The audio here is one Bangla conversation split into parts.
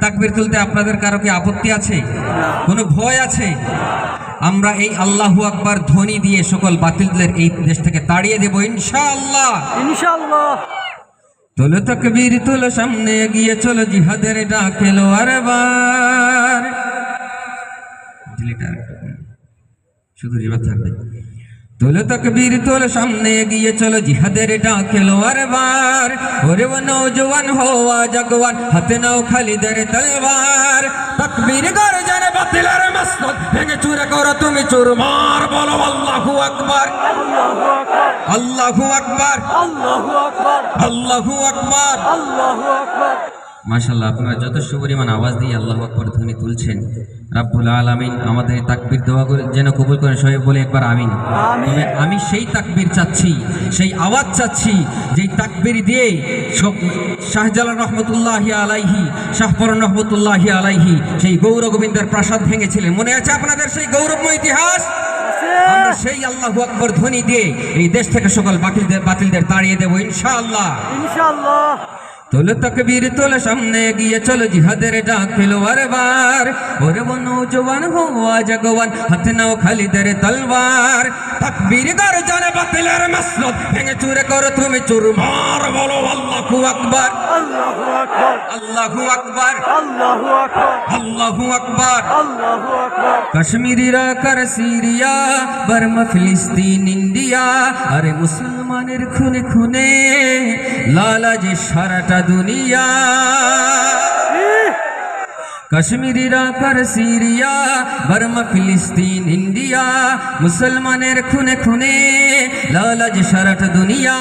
তাকবীর তুলতে আপনাদের কারও কি আপত্তি আছে? কোনো ভয় আছে? আমরা এই আল্লাহু আকবার ধ্বনি দিয়ে সকল বাতিলদের এই দেশ থেকে তাড়িয়ে দেব ইনশাআল্লাহ। ইনশাআল্লাহ। তোলো তকবীর তোলো সামনে এগিয়ে চলো জিহাদের ডাক এলো আরেবার আর শুধু রিভার থাকবে। তোলো তকবীর তোলো সামনে এগিয়ে চলো জিহাদের ডাক এলো আরেবার ওরে ও নৌজওয়ান হওয়া জগওয়ান হাতে নাও খালিদের তলবার। তকবীর গর্জনে বাতিলের মসনদ ভেঙে চুরে করো তুমি চুরমার বলো আল্লাহু আকবার। আল্লাহু আকবার। আল্লাহু আকবার। আল্লাহু আকবার। আল্লাহু আকবার। মাশাল্লাহ আপনারা যথেষ্ট পরিমাণ আওয়াজ দিয়ে আল্লাহ আকবর ধ্বনি তুলছেন। রাব্বুল আলামিন আমাদের এই তাকবীর দোয়া করে যেন কবুল করেন। সবাই বলে একবার আমিন। তবে আমি সেই তাকবির চাচ্ছি সেই আওয়াজ চাচ্ছি যেই তাকবীর দিয়ে সব শাহজালাল রহমতুল্লাহ আলাইহি শাহপরন রহমতুল্লাহ আলাইহি সেই গৌর গোবিন্দের প্রাসাদ ভেঙেছিলেন মনে আছে আপনাদের সেই গৌরবময় ইতিহাস? আমরা সেই আল্লাহ আকবর ধ্বনি দিয়ে এই দেশ থেকে সকল বাতিলদের বাতিলদের তাড়িয়ে দেবো ইনশাআল্লাহ। ইনশাআল্লাহ। তোলো তকবীর তোলো সামনে গিয়ে চলো জিহাদের ডাক এলো আরবার ওরে ও নৌজওয়ান হওয়া জগওয়ান হাতে নাও খালিদের তলবার। তকবীর গর্জনে বাতিলের মাসনদ ভেঙে চুরে করো তুমি চুরমার বলো আল্লাহু আকবার। আল্লাহু আকবার। আল্লাহু আকবার। আল্লাহু আকবার। আল্লাহু আকবার। আল্লাহু আকবার। কাশ্মীরিরা কর সিরিয়া বর্মা ফিলিস্তিন ইন্ডিয়া। আরে মুসলমানের খুনে খুনে লালা যে সারাটা দুনিয়া। কাশ্মীরিরা কর সিরিয়া বর্মা ফিলিস্তিন ইন্ডিয়া মুসলমানের খুনে খুনে লালাজ সারাট দুনিয়া।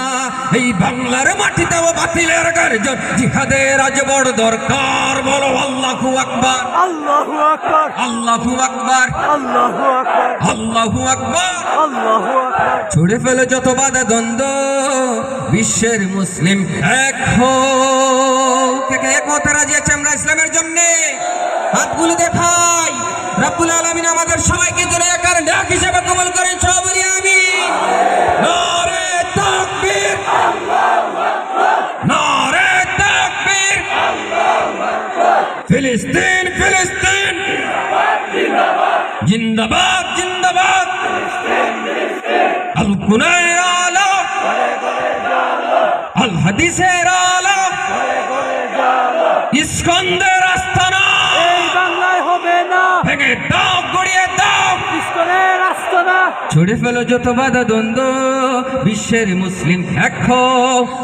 এই বাংলার মাটিতে বাতিলের গর্জন জিহাদের আজ বড় দরকার বলো আল্লাহু আকবার। আল্লাহু আকবার। আল্লাহু আকবার। আল্লাহু আকবার। আল্লাহু আকবার। আল্লাহু আকবার। ছুড়ে ফেলো যত বাধা দ্বন্দ্ব বিশ্বের মুসলিম এক হো। কে কে এক হতে রাজি আছে আমরা ইসলামের জন্য? হাতগুলো দেখাই। রব্বুল আলামিন আমাদের সবাইকে যেন একার ডাক হিসেবে কবল করেন সব আমি ফিলিস্তিন ফিলিস্তিন। জিন্দাবাদ জিন্দাবাদ। আল কুনাইর আলো। আল হাদিসের আলো। ইস্কন্দের ছুড়ে ফেলো যত বাধা দ্বন্দ্ব, বিশ্বের মুসলিম এক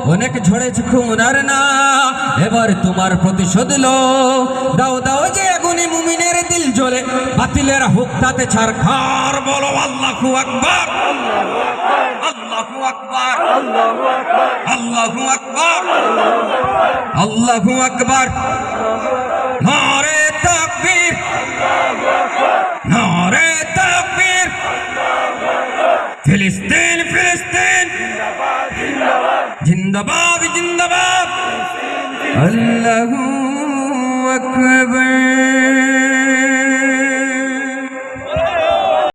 অনেক ঝরেছে খুন আর না, এবার তোমার প্রতিশোধ লো। দাও দাও যে আগুনে মুমিনের দিল জ্বলে, বাতিলের হুক তাতে ছারখার বলো, আল্লাহু আকবার। আল্লাহু আকবার। আল্লাহু আকবার। আল্লাহু আকবার। আল্লাহু আকবার। ফিলিস্তিন ফিলিস্তিন। জিন্দাবাদ জিন্দাবাদ। আল্লাহু আকবার।